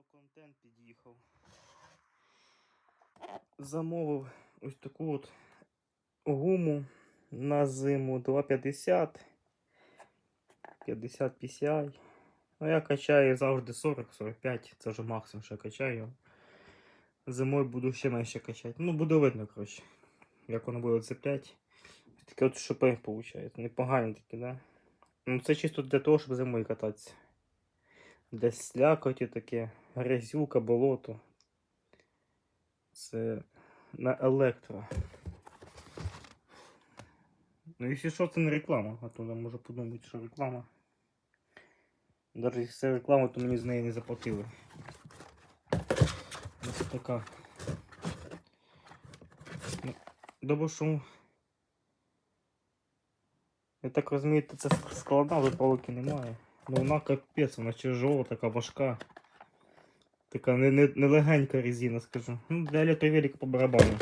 Велоконтент під'їхав. Замовив ось таку от гуму на зиму 2,50. 50 PCI. Ну, я качаю завжди 40-45, це вже максимум, що я качаю. Зимою буду ще менше качати. Ну, буде видно, коротше, як воно буде цепляти. Таке от шипи виходить. Непогані такі, да? Ну, це чисто для того, щоб зимою кататися. Десь слякоті таке, грязюка, болото. Це на електро. Ну, якщо що, це не реклама, а то я можу подумати, що реклама. Навіть якщо це реклама, то мені з неї не заплатили. Ось така. Ну, Добре, що. Я так розумію, це складна, але палки немає. Ну вона капець, вона тяжова, така важка. Така не, не, не резина, скажу. Ну, для електровелика по барабану.